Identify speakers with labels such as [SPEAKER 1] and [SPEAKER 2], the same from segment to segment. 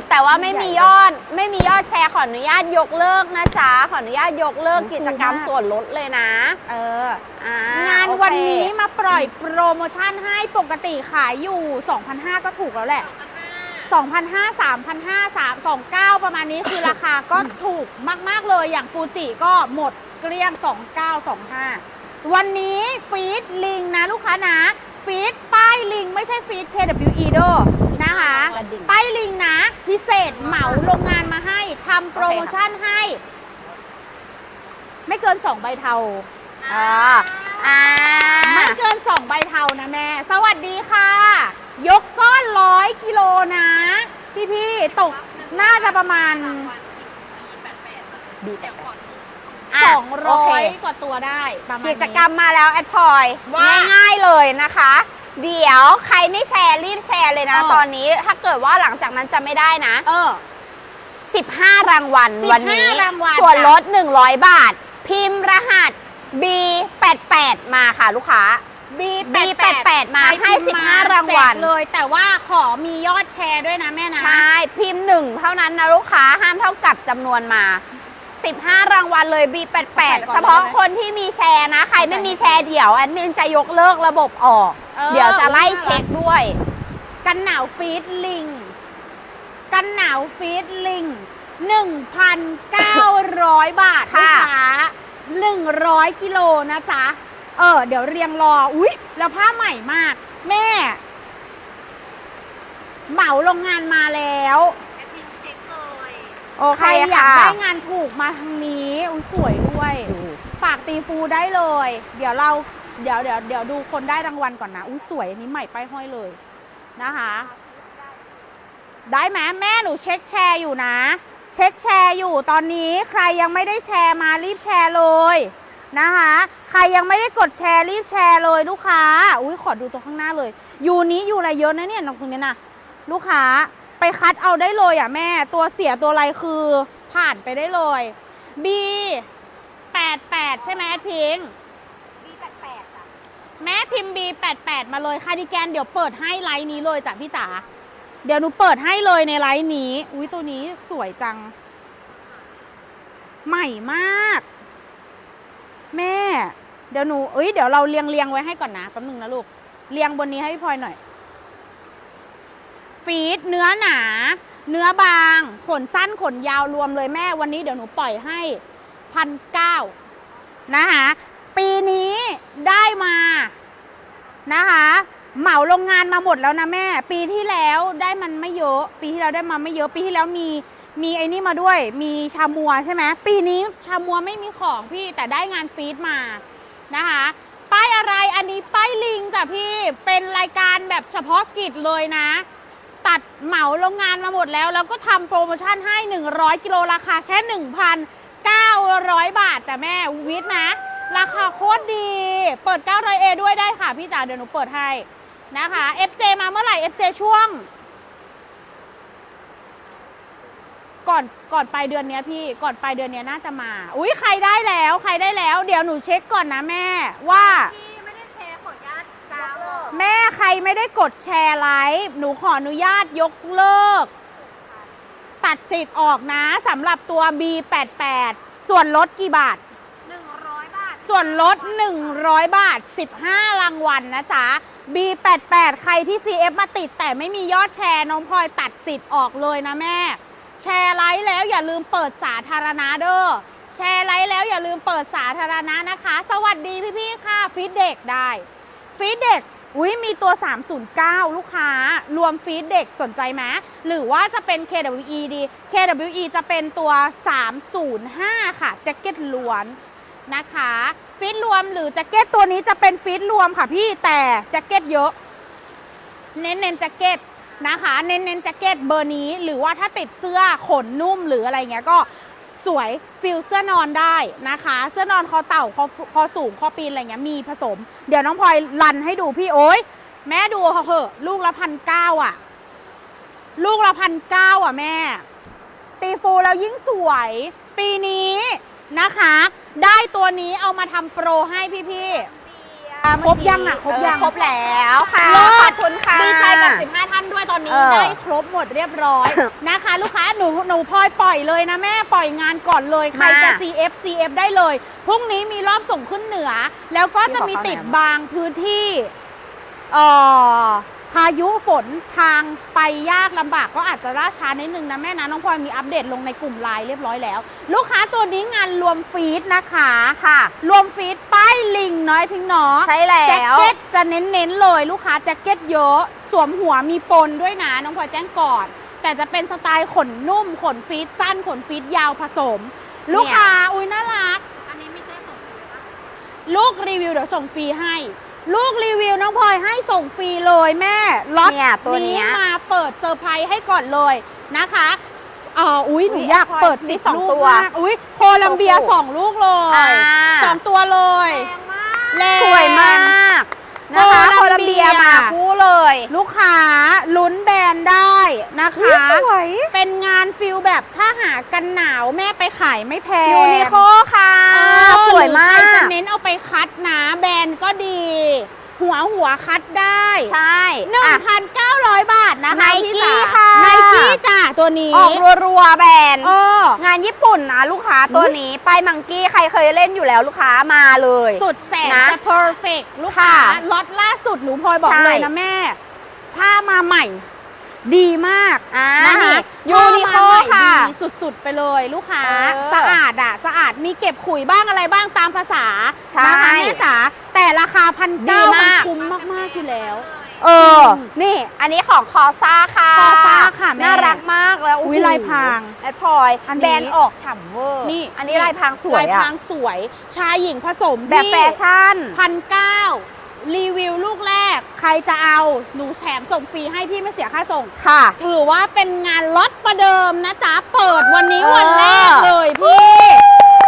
[SPEAKER 1] ดแต่ว่าไม่
[SPEAKER 2] ใหญ่
[SPEAKER 1] มี
[SPEAKER 2] เลย
[SPEAKER 1] ยอด ไม่มียอดแชร์ขออนุญาตยกเลิกนะจ๊ะขออนุญาตยกเลิก
[SPEAKER 2] โอ้ย
[SPEAKER 1] กิจกรรม
[SPEAKER 2] คูลมาก
[SPEAKER 1] ส่วนลดเลยนะ
[SPEAKER 2] เออ
[SPEAKER 1] อ่างา
[SPEAKER 2] น
[SPEAKER 1] โอเค
[SPEAKER 2] วันนี้มาปล่อยโปรโมชั่นให้ปกติขายอยู่2,500ก็ถูกแล้วแหละ2,500 3,500 329ประมาณนี้คือราคาก็ถูกมาก ๆ เลยอย่างฟูจิก็หมดเกลี้ยง 2925 วันนี้ฟีดลิงนะลูกค้านะฟีดป้ายลิงไม่ใช่ฟีด KWE เด้อ นะคะ
[SPEAKER 1] กระดิ่ง
[SPEAKER 2] ป้ายลิงนะ พิเศษเหมาโรงงานมาให้ทำโปรโมชั่นให้ ไม่เกิน2ใบเทา
[SPEAKER 1] อ่าอ่า
[SPEAKER 2] ไม่เกิน2ใบเทานะแม่ สวัสดีค่ะ ยกก้อนร้อยกิโลนะ พี่พี่ๆตกน่าจะประมาณ
[SPEAKER 1] บีแต่
[SPEAKER 2] สอง
[SPEAKER 1] โอ
[SPEAKER 2] ร้อ
[SPEAKER 1] เค
[SPEAKER 2] ยกว่าตัวได้ประมาณ
[SPEAKER 1] กิ
[SPEAKER 2] นี้
[SPEAKER 1] จกรรมมาแล้วแอดพลอย
[SPEAKER 2] ว่า
[SPEAKER 1] ง่ายๆเลยนะคะ เดี๋ยวใครไม่แชร์รีบแชร์เลยนะ
[SPEAKER 2] เออ
[SPEAKER 1] ตอนนี้ถ้าเกิดว่าหลังจากนั้นจะไม่ได้นะ
[SPEAKER 2] เออ
[SPEAKER 1] 15 รางวัล
[SPEAKER 2] 15
[SPEAKER 1] วันนี้
[SPEAKER 2] รางวัล
[SPEAKER 1] ส่วน
[SPEAKER 2] จ้ะ
[SPEAKER 1] ลด 100 บาท พิมพ์รหัส B88 มาค่ะลูกค้า B88 มาให้ 15 รางวัล
[SPEAKER 2] แจกเลย แต่ว่าขอมียอดแชร์ด้วยนะแม่นะ
[SPEAKER 1] ใช่ พิมพ์หนึ่งเท่านั้นนะลูกค้าห้ามเท่ากับจำนวนมา 15 รางวัลเลย B88 เฉพาะคนที่มีแชร์นะ ใครไม่มีแชร์เดี๋ยว แอดมินจะยกเลิกระบบออก
[SPEAKER 2] ออ
[SPEAKER 1] เดี๋ยวจะไล่เช็คด้วย
[SPEAKER 2] กันหนาวฟีดลิง กันหนาวฟีดลิง 1,900 บาท
[SPEAKER 1] ค่ะ
[SPEAKER 2] ลูกค้า100 กิโลนะจ๊ะ เออ เดี๋ยวเรียงรอ อุ๊ย แล้วผ้าใหม่มาก แม่ เหมาโรงงานมาแล้ว
[SPEAKER 1] โอ
[SPEAKER 2] ใค
[SPEAKER 1] เค
[SPEAKER 2] รอยาก
[SPEAKER 1] ค่ะ
[SPEAKER 2] ได้งานถูกมาทางนี้อุ๊ยสวยด้วยฝากตีฟูได้เลย เดี๋ยวเราเดี๋ยวเดี๋ยวเดี๋ยวดูคนได้รางวัลก่อนนะอุ้ยสวยอันนี้ใหม่ป้ายห้อยเลยนะคะ ได้ไหมแม่หนูเช็คแชร์อยู่นะ เช็คแชร์อยู่ตอนนี้ใครยังไม่ได้แชร์มารีบแชร์เลยนะคะ ใครยังไม่ได้กดแชร์รีบแชร์เลยลูกค้าอุ้ยขอดูตัวข้างหน้าเลย ยูนี้อยู่อะไรเยอะนะเนี่ยตรงนี้นะลูกค้า ไปคัดเอาได้เลยอะแม่ ตัวเสียตัวอะไรคือผ่านไปได้เลย B 88ใช่ไหมแอดพิง
[SPEAKER 1] B88 จ้ะ
[SPEAKER 2] แม่พิมพ์ B88 มาเลยคาร์ดิแกนเดี๋ยวเปิดให้ไลน์นี้เลยจ้ะพี่จ๋าเดี๋ยวหนูเปิดให้เลยในไลน์นี้ อุ้ยตัวนี้สวยจัง ใหม่มาก แม่ เดี๋ยวหนูเอ้ยเดี๋ยวเราเรียงเรียงไว้ให้ก่อนนะแป๊บนึงนะลูก เรียงบนนี้ให้พี่พลอยหน่อย ฟีดเนื้อหนา เนื้อบาง ขนสั้นขนยาวรวมเลยแม่วันนี้เดี๋ยวหนูปล่อยให้พันเก้านะคะปีนี้ได้มานะคะเหมาโรงงานมาหมดแล้วนะแม่ ปีที่แล้วได้มันไม่เยอะ ปีที่แล้วได้มาไม่เยอะ ปีที่แล้วมีมีไอ้นี่มาด้วย มีชามัวใช่ไหมปีนี้ชามัวไม่มีของพี่แต่ได้งานฟีดมานะคะป้ายอะไรอันนี้ป้ายลิงจ้ะพี่เป็นรายการแบบเฉพาะกิจเลยนะ ตัดเหมาโรงงานมาหมดแล้ว แล้วก็ทำโปรโมชั่นให้ 100 กิโลราคาแค่ 1,900 บาทแต่แม่วิทนะ ราคาโคตรดี เปิด 900A ด้วยได้ค่ะพี่จ๋าเดี๋ยวหนูเปิดให้นะคะ FJ มาเมื่อไหร่ FJ ช่วง ก่อนก่อนปลายเดือนเนี้ยพี่ก่อนปลายเดือนเนี้ยน่าจะมา อุ้ยใครได้แล้ว ใครได้แล้ว เดี๋ยวหนูเช็คก่อนนะแม่ว่า
[SPEAKER 3] ที่ แม่
[SPEAKER 2] ใครไม่ได้กดแชร์ไลฟ์หนูขออนุญาตยกเลิก ตัดสิทธิ์ออกนะสำหรับตัว B88 ส่วนลดกี่บาท
[SPEAKER 3] หนึ่งร้อยบาท
[SPEAKER 2] ส่วนลด 100 บาท 15 รางวัลนะจ๊ะ B88 ใครที่ CF มาติดแต่ไม่มียอดแชร์น้องพลอยตัดสิทธิ์ออกเลยนะแม่ แชร์ไลฟ์แล้วอย่าลืมเปิดสาธารณะเด้อแชร์ไลฟ์แล้วอย่าลืมเปิดสาธารณะนะคะ สวัสดีพี่ๆค่ะฟีดเด็กได้ฟีดเด็ก อุ้ยมีตัว 309 ลูกค้า รวมฟีดเด็กสนใจไหมหรือว่าจะเป็น KWE ดี KWE จะเป็นตัว 305 ค่ะแจ็คเก็ตล้วนนะคะฟีดรวมหรือแจ็คเก็ตตัวนี้จะเป็นฟีดรวมค่ะพี่แต่แจ็คเก็ตเยอะ เน้นเน้นแจ็คเก็ตนะคะ เน้นเน้นแจ็คเก็ตเบอร์นี้ หรือว่าถ้าติดเสื้อขนนุ่มหรืออะไรเงี้ยก็ สวยฟิลเสื้อนอนได้นะคะ เสื้อนอนคอเต่าคอคอสูงคอปีนอะไรเงี้ยมีผสม เดี๋ยวน้องพลอยรันให้ดูพี่โอ้ยแม่ดูเหอะลูกละพันเก้าอะ ลูกละพันเก้าอะแม่ ตีฟูแล้วยิ่งสวย ปีนี้นะคะ ได้ตัวนี้เอามาทำโปรให้พี่ๆ ครบยังอะครบยัง
[SPEAKER 1] เออครบแล้วค่ะ
[SPEAKER 2] เลิศ
[SPEAKER 1] ขอบคุณค่ะ
[SPEAKER 2] ดีใจกับ 15 ท่านด้วยตอนนี้
[SPEAKER 1] เออ
[SPEAKER 2] ได้ครบหมดเรียบร้อย นะคะ ลูกค้าหนูหนูพลอยปล่อยเลยนะแม่ปล่อยงานก่อนเลย ใครจะ
[SPEAKER 1] มา
[SPEAKER 2] CF CF ได้เลย พรุ่งนี้มีรอบส่งขึ้นเหนือ แล้วก็จะมีติดบางพื้นที่เอ่อ พายุฝนทางไปยากลำบากก็อาจจะล่าช้านิดนึงนะแม่นะน้องพลอยมีอัปเดตลงในกลุ่มไลน์เรียบร้อยแล้ว ลูกค้าตัวนี้งานรวมฟีดนะคะ
[SPEAKER 1] ค่ะ
[SPEAKER 2] รวมฟีดป้ายลิงน้อยพิงเนาะ
[SPEAKER 1] ใช่แล้
[SPEAKER 2] แจ็ควเก็ตจะเน้นๆเลยลูกค้าแจ็คเก็ตเยอะ สวมหัวมีปนด้วยนะน้องพลอยแจ้งก่อน แต่จะเป็นสไตล์ขนนุ่ม ขนฟีดสั้นขนฟีดยาวผสม ลูกค้าอุ้ยน่ารัก
[SPEAKER 3] อันนี้ไม่ใช่ส่งฟรีปะ
[SPEAKER 2] ลูกรีวิวเดี๋ยวส่งฟรีให้ ลูกรีวิวน้องพลอยให้ส่งฟรีเลยแม่ล็อต
[SPEAKER 1] เนี่ยตัวเนี้ย
[SPEAKER 2] มาเปิดเซอร์ไพรส์ให้ก่อนเลยนะคะเอ่ออุ้ยหนู
[SPEAKER 1] อุ๊ย
[SPEAKER 2] อยากเปิด
[SPEAKER 1] มี
[SPEAKER 2] สิบ
[SPEAKER 1] สอง
[SPEAKER 2] ลูก
[SPEAKER 1] ตัว
[SPEAKER 2] มากอุ้ยโคลัมเบีย
[SPEAKER 1] โอ้โห
[SPEAKER 2] สองลูกเล
[SPEAKER 1] อ่าย
[SPEAKER 2] สองตัวเลย
[SPEAKER 3] แรงมาก
[SPEAKER 2] แรง
[SPEAKER 1] สวยมาก นะคะ
[SPEAKER 2] โค
[SPEAKER 1] โค
[SPEAKER 2] ลั
[SPEAKER 1] ลั
[SPEAKER 2] ม
[SPEAKER 1] ม
[SPEAKER 2] เบี
[SPEAKER 1] เบี
[SPEAKER 2] ย
[SPEAKER 1] ยมาคู่เลย
[SPEAKER 2] ลูกค้าลุ้นแบรนด์ได้นะคะ
[SPEAKER 1] อุ๊ยสวย
[SPEAKER 2] เป็นงานฟิลแบบถ้าหากันหนาวแม่ไปขายไม่แพง
[SPEAKER 1] ยูนิโคค่ะ
[SPEAKER 2] เออ
[SPEAKER 1] สวยมา
[SPEAKER 2] หรือใคร
[SPEAKER 1] ก
[SPEAKER 2] จะเน้นเอาไปคัดนะแบรนด์ก็ดี หัวหัวคัดได้
[SPEAKER 1] ใช่
[SPEAKER 2] หนึ่ง
[SPEAKER 1] อะ
[SPEAKER 2] พันเก้าร้อยบาทนะคะ
[SPEAKER 1] Nike
[SPEAKER 2] พี่จ๋า
[SPEAKER 1] ค่ะ
[SPEAKER 2] ไนกี้จ้ะตัวนี้
[SPEAKER 1] ออกรัวๆแบรนด์
[SPEAKER 2] เออ
[SPEAKER 1] งานญี่ปุ่นนะลูกค้าตัวนี้ป้ายมังกี้ใครเคยเล่นอยู่แล้วลูกค้ามาเลย
[SPEAKER 2] สุดแสน
[SPEAKER 1] นะ
[SPEAKER 2] จะ perfect ลูกค้า
[SPEAKER 1] ค่ะ
[SPEAKER 2] ล็อตล่าสุดหนูพลอยบอก
[SPEAKER 1] ใช่
[SPEAKER 2] เลยนะแม่ ผ้ามาใหม่ ดีมาก
[SPEAKER 1] อ่า
[SPEAKER 2] นะคะ
[SPEAKER 1] ยูนิโค
[SPEAKER 2] ผ้ามาใหม่
[SPEAKER 1] ค่ะ
[SPEAKER 2] ดีสุดๆไปเลยลูกค้า
[SPEAKER 1] เออ
[SPEAKER 2] สะอาดอะสะอาดมีเก็บขุยบ้างอะไรบ้างตามภาษา
[SPEAKER 1] ใช่
[SPEAKER 2] นะคะแม่จ๋า แต่ราคาพัน
[SPEAKER 1] ดี
[SPEAKER 2] เก้ามัน
[SPEAKER 1] มาก
[SPEAKER 2] คุ้มมาก ๆ อยู่แล้ว
[SPEAKER 1] เออ นี่ อันนี้ของคอซ่าค่ะ
[SPEAKER 2] คอซ่าค่ะแม่
[SPEAKER 1] น่ารักมากแล้วโโห
[SPEAKER 2] อุ๊ยลายพราง
[SPEAKER 1] แอดพลอย
[SPEAKER 2] อันนี้
[SPEAKER 1] แบรนด์ออกฉ่ำเวอร์
[SPEAKER 2] นี่
[SPEAKER 1] อันนี้ลายพรางสวย
[SPEAKER 2] ลายพ
[SPEAKER 1] อะ
[SPEAKER 2] รางสวย ชายหญิงผสม
[SPEAKER 1] แบบแฟชั่น
[SPEAKER 2] พันเก้ารีวิวลูกแรก ใครจะเอาหนูแถมส่งฟรีให้พี่ไม่เสียค่าส่ง
[SPEAKER 1] ค่ะ
[SPEAKER 2] ถือว่าเป็นงานล็อตประเดิมนะจ๊ะ เปิดวันนี้
[SPEAKER 1] เออ
[SPEAKER 2] วันแรกเลยพี่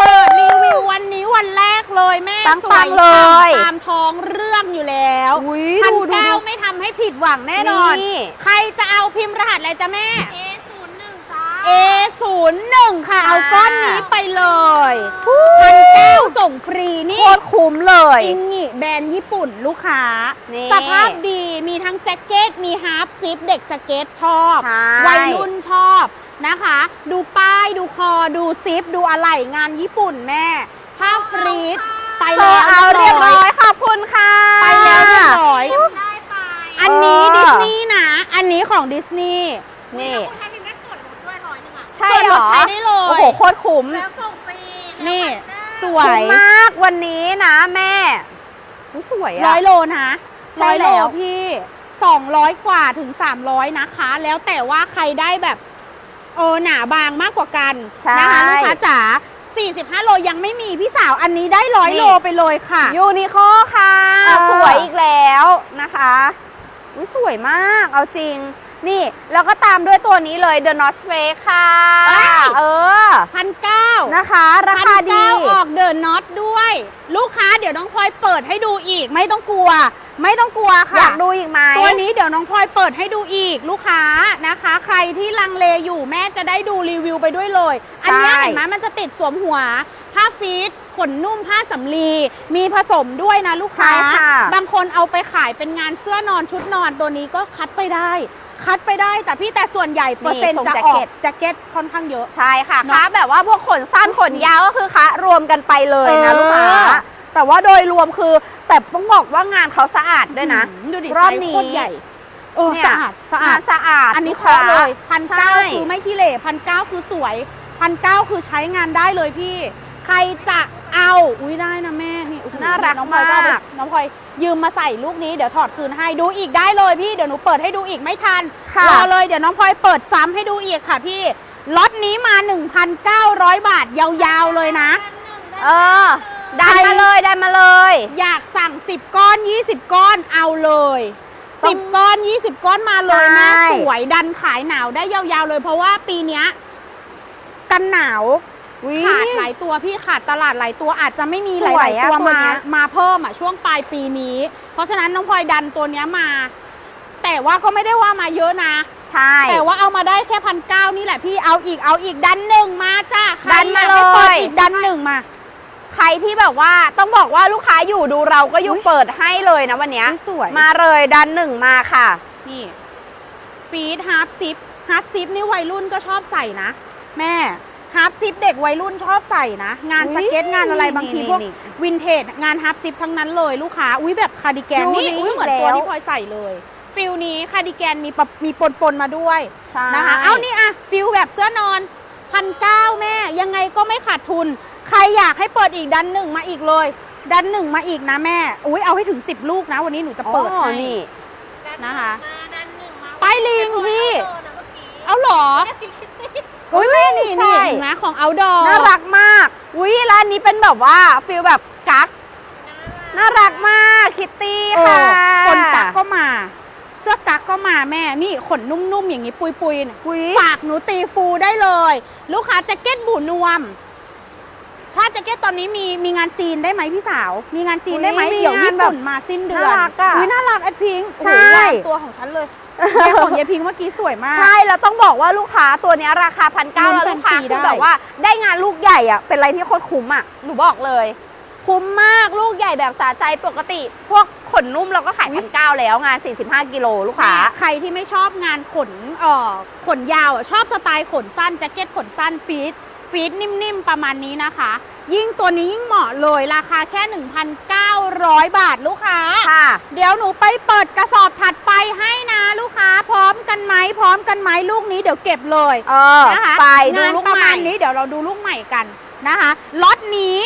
[SPEAKER 2] เปิดรีวิววันนี้วันแรก เลยแม่
[SPEAKER 1] ปังๆ
[SPEAKER 2] สวย
[SPEAKER 1] เลย
[SPEAKER 2] ตามท้องเรื่องอยู่แล้ว
[SPEAKER 1] อุ้ย
[SPEAKER 2] พัน
[SPEAKER 1] ดูดู
[SPEAKER 2] เก้า
[SPEAKER 1] ดู
[SPEAKER 2] ไม่ทำให้ผิดหวังแน่นอน
[SPEAKER 1] นี่
[SPEAKER 2] ใครจะเอาพิมพ์รหัสอะไรจ๊ะแม่
[SPEAKER 3] เอศูนย์หนึ่งจ้า
[SPEAKER 2] A 0 1ค่ะ
[SPEAKER 1] ค่ะ
[SPEAKER 2] เอาก้อนนี้ไปเลยพันเก้าส่งฟรีนี่
[SPEAKER 1] โคตรคุ้มเลย
[SPEAKER 2] อิงงิแบรนด์ญี่ปุ่นลูกค้า
[SPEAKER 1] นี่
[SPEAKER 2] สภาพดีมีทั้งแจ็คเก็ต มีฮาร์ปซิปเด็กสเก็ตชอบ
[SPEAKER 1] ใช่
[SPEAKER 2] วัยรุ่นชอบนะคะ ดูป้ายดูคอดูซิป ดูอะไหล่งานญี่ปุ่นแม่ ผ้าฟรีดไป
[SPEAKER 1] โซ
[SPEAKER 2] แล้ว
[SPEAKER 1] เอาเรียบร้อยขอบคุณค่ะ
[SPEAKER 2] ไปแล้วเรียบร้อย
[SPEAKER 3] ได้ไป
[SPEAKER 2] อันนี้
[SPEAKER 1] เออ
[SPEAKER 2] ดิสนีย์นะ อันนี้ของดิสนีย์
[SPEAKER 1] นี่
[SPEAKER 3] คุณแทนมีได้ส่วนลดด้วยร้อยหนึงอะ
[SPEAKER 1] ใช่
[SPEAKER 2] ส่วน
[SPEAKER 1] เห
[SPEAKER 2] ล
[SPEAKER 1] ร
[SPEAKER 2] ด
[SPEAKER 1] อ
[SPEAKER 2] ใช้ได้เลย
[SPEAKER 1] โอ้โห โคตรคุ้ม
[SPEAKER 3] แล้วส่งฟรี
[SPEAKER 2] นี่
[SPEAKER 3] แล้ว
[SPEAKER 2] ส
[SPEAKER 3] วั
[SPEAKER 2] วย
[SPEAKER 1] คุ้มมากวันนี้นะแม่อุ๊ยสวย
[SPEAKER 2] ร้
[SPEAKER 1] อะ
[SPEAKER 2] อยโลนะ
[SPEAKER 1] ใช่
[SPEAKER 2] ร้อยโล
[SPEAKER 1] แล้ว
[SPEAKER 2] พี่ 200 กว่าถึง 300 นะคะ แล้วแต่ว่าใครได้แบบ เออหนาบางมากกว่ากัน
[SPEAKER 1] ใช่
[SPEAKER 2] นะคะลูกค้าจ๋า 45 โลยังไม่มีพี่สาวอันนี้ได้ร้อย
[SPEAKER 1] นี่
[SPEAKER 2] โลไปเลยค่ะ
[SPEAKER 1] ยูนิโคค่ะ
[SPEAKER 2] เออ
[SPEAKER 1] สวยอีกแล้วนะคะอุ๊ยสวยมากเอาจริง นี่ แล้วก็ตามด้วยตัวนี้เลย The North Face ค่ะ
[SPEAKER 2] เอ้ย
[SPEAKER 1] เออ
[SPEAKER 2] พันเก้า
[SPEAKER 1] นะคะ ราคาดี
[SPEAKER 2] ออกเดินน็อตด้วย ลูกค้าเดี๋ยวน้องพลอยเปิดให้ดูอีก ไม่ต้องกลัว ไม่ต้องกลัว
[SPEAKER 1] อ
[SPEAKER 2] ค่ะ
[SPEAKER 1] ยากดูอีกไหม
[SPEAKER 2] ตัวนี้เดี๋ยวน้องพลอยเปิดให้ดูอีกลูกค้านะคะ ใครที่ลังเลอยู่แม่จะได้ดูรีวิวไปด้วยเลยอันเนี้ยเห็นไหมมันจะติดสวมหัว ผ้าฟีดขนนุ่มผ้าสำลี มีผสมด้วยนะลูกค้า
[SPEAKER 1] ใช่ค่ะ
[SPEAKER 2] บางคนเอาไปขายเป็นงานเสื้อนอนชุดนอนตัวนี้ก็คัดไปได้ คัดไปได้แต่พี่แต่ส่วนใหญ่เปอร์เซ็นต์จะออกแจ็คเก็ตค่อนข้างเยอะ
[SPEAKER 1] ใช่ค่ะ
[SPEAKER 2] เนอะ
[SPEAKER 1] คะแบบว่าพวกขนสั้นขนยาวก็คือคะ รวมกันไปเลยนะ
[SPEAKER 2] เออ
[SPEAKER 1] ลูกค้าแต่ว่าโดยรวมคือแต่ต้องบอกว่างานเขาสะอาดด้วยนะ
[SPEAKER 2] หืมดูดิ
[SPEAKER 1] รอบ
[SPEAKER 2] ไซส์
[SPEAKER 1] นี้
[SPEAKER 2] โคตรใหญ่เออ
[SPEAKER 1] เนี่ย
[SPEAKER 2] สะอาดสะอาด
[SPEAKER 1] งนสะอาด
[SPEAKER 2] อันนี้
[SPEAKER 1] ลูก
[SPEAKER 2] เคาะเลยพัน
[SPEAKER 1] ใช่
[SPEAKER 2] เก้าคือไม่ขี้เหร่พันเก้าคือสวยพันเก้าคือใช้งานได้เลยพี่ ใครจะเอาอุ้ยได้นะแม่นี่โอ้โห
[SPEAKER 1] น่ารัก
[SPEAKER 2] น้องพลอยก็เอาไป
[SPEAKER 1] มาก
[SPEAKER 2] น้องพลอยยืมมาใส่ลูกนี้เดี๋ยวถอดคืนให้ดูอีกได้เลยพี่เดี๋ยวหนูเปิดให้ดูอีกไม่ทัน
[SPEAKER 1] ค่ะ
[SPEAKER 2] รอเลยเดี๋ยวน้องพลอยเปิดซ้ำให้ดูอีกค่ะพี่ล็อตนี้มา 1,900 บาทยาวๆเลยนะ
[SPEAKER 1] เออ ได้มาเลยได้มาเลย
[SPEAKER 2] อยากสั่ง 10 ก้อน 20 ก้อนเอาเลย
[SPEAKER 1] ต้อง
[SPEAKER 2] 10ก้อน20ก้อนมาเลย
[SPEAKER 1] ใช่
[SPEAKER 2] แม่สวยดันขายหนาวได้ยาวๆเลยเพราะว่าปีเนี้ยกันหนาว
[SPEAKER 1] อุ๊ย
[SPEAKER 2] ขาดหลายตัวพี่ขาดตลาดหลายตัวอาจจะไม่มีห
[SPEAKER 1] สวย
[SPEAKER 2] ลายๆ
[SPEAKER 1] อะ
[SPEAKER 2] ตัว
[SPEAKER 1] ตัว
[SPEAKER 2] มา
[SPEAKER 1] เนี้ย
[SPEAKER 2] มาเพิ่มอะช่วงปลายปีนี้ เพราะฉะนั้นน้องพลอยดันตัวเนี้ยมา แต่ว่าก็ไม่ได้ว่ามาเยอะนะ
[SPEAKER 1] ใช่
[SPEAKER 2] แต่ว่าเอามาได้แค่พันเก้านี่แหละพี่เอาอีกเอาอีกดันหนึ่งมาจ้าใคร
[SPEAKER 1] ดันมา
[SPEAKER 2] อยกให้
[SPEAKER 1] เลย
[SPEAKER 2] ปิดอีกดันหนึ่งมา
[SPEAKER 1] ใครที่แบบว่าต้องบอกว่าลูกค้าอยู่ดูเราก็อยู่เปิดให้เลยนะวันเนี้ย
[SPEAKER 2] อุ๊ยสวย
[SPEAKER 1] มาเลยดันหนึ่งมาค่ะ
[SPEAKER 2] นี่ฟีดฮาร์ปซิปฮาร์ปซิปนี่วัยรุ่นก็ชอบใส่นะ แม่ ฮาร์ปซิปเด็กวัยรุ่นชอบใส่นะ งาน
[SPEAKER 1] อุ๊
[SPEAKER 2] ส
[SPEAKER 1] ย
[SPEAKER 2] เก็ตงานอะไรบางที
[SPEAKER 1] นี่
[SPEAKER 2] พวก
[SPEAKER 1] นี่
[SPEAKER 2] วินเทจงานฮาร์ปซิปทั้งนั้นเลยลูกค้าอุ้ยแบบคาร์ดิแกน
[SPEAKER 1] ดู
[SPEAKER 2] นี่
[SPEAKER 1] นี่
[SPEAKER 2] อุ้ยเหมือน
[SPEAKER 1] อีก
[SPEAKER 2] ตัว
[SPEAKER 1] แล้ว
[SPEAKER 2] ที่พลอยใส่เลยฟิลนี้คาร์ดิแกนมีปะมีปนปนๆมาด้วย
[SPEAKER 1] ใช่
[SPEAKER 2] นะคะเอานี่อะฟิลแบบเสื้อนอนพันเก้าแม่ ยังไงก็ไม่ขาดทุน ใครอยากให้เปิดอีกดันหนึ่งมาอีกเลย ดันหนึ่งมาอีกนะแม่อุ้ยเอาให้ถึง 10 ลูกนะ วันนี้หนูจะ
[SPEAKER 1] อ๋
[SPEAKER 2] เปิด
[SPEAKER 1] อ
[SPEAKER 2] ให้
[SPEAKER 1] นี่
[SPEAKER 2] นะคะ
[SPEAKER 3] มาดันหนึ่งมา
[SPEAKER 2] ไปลิงพี่
[SPEAKER 3] เจอนะเมื่อกี้
[SPEAKER 2] เอาเหรอ
[SPEAKER 3] แม่พิคิตตี้
[SPEAKER 2] อุ้ยแม่นี่
[SPEAKER 1] ใช่
[SPEAKER 2] นี่เห็นไหมของ outdoor
[SPEAKER 1] น่ารักมากอุ้ยแล้วอันนี้เป็นแบบว่าฟิลแบบกั๊กน่ารักมากคิตตี้
[SPEAKER 2] เอ
[SPEAKER 1] ค่ะ
[SPEAKER 2] อคนกักก็มา เสื้อกักก็มาแม่นี่ขนนุ่มๆ อย่างนี้ปุยๆน่ะ
[SPEAKER 1] อุ้ย
[SPEAKER 2] ฝากหนูตีฟูได้เลย ลูกค้าแจ็คเก็ตบูนวม ชาติแจ็คเก็ตตอนนี้มีมีงานจีนได้ไหมพี่สาว มีงานจีนได้ไหม
[SPEAKER 1] อุ๊ยมี
[SPEAKER 2] เดี๋ยว
[SPEAKER 1] งาน
[SPEAKER 2] ญี่ปุ่นมาสิ้นเดือน
[SPEAKER 1] น่ารักอะ
[SPEAKER 2] อุ้ยน่ารักแอดพิงค์
[SPEAKER 1] ใช่
[SPEAKER 2] โอ้โหวางตัวของฉันเลย แม่ของเยพิงค์เมื่อกี้สวยมาก
[SPEAKER 1] ใช่แล้วต้องบอกว่าลูกค้าตัวเนี้ยราคาพันเก้า
[SPEAKER 2] ลุ้น
[SPEAKER 1] แล้วลูกค้า
[SPEAKER 2] แฟนซี
[SPEAKER 1] คือ
[SPEAKER 2] ได้
[SPEAKER 1] แบบว่าได้งานลูกใหญ่อะเป็นอะไรที่โคตรคุ้มอะหนูบอกเลย คุ้มมากลูกใหญ่แบบสาใจปกติ พวกขนนุ่มเราก็ขายพันเก้าแล้วงาน 45 กิโลลูกค้า
[SPEAKER 2] แม่ใครที่ไม่ชอบงานขนเอ่อขนยาวอะชอบสไตล์ขนสั้นแจ็คเก็ตขนสั้นฟีดฟีดนิ่มๆ ประมาณนี้นะคะ ยิ่งตัวนี้ยิ่งเหมาะเลยราคาแค่ 1,900 บาทลูกค้า
[SPEAKER 1] ค่ะ
[SPEAKER 2] เดี๋ยวหนูไปเปิดกระสอบถัดไปให้นะลูกค้า พร้อมกันไหมพร้อมกันไหมลูกนี้เดี๋ยวเก็บเลย
[SPEAKER 1] เออ
[SPEAKER 2] นะคะ
[SPEAKER 1] ไปดู
[SPEAKER 2] งาน
[SPEAKER 1] ลูก
[SPEAKER 2] ประ
[SPEAKER 1] ให
[SPEAKER 2] มา
[SPEAKER 1] ม่
[SPEAKER 2] ณนี้เดี๋ยวเราดูลูกใหม่กันนะคะล็อตนี้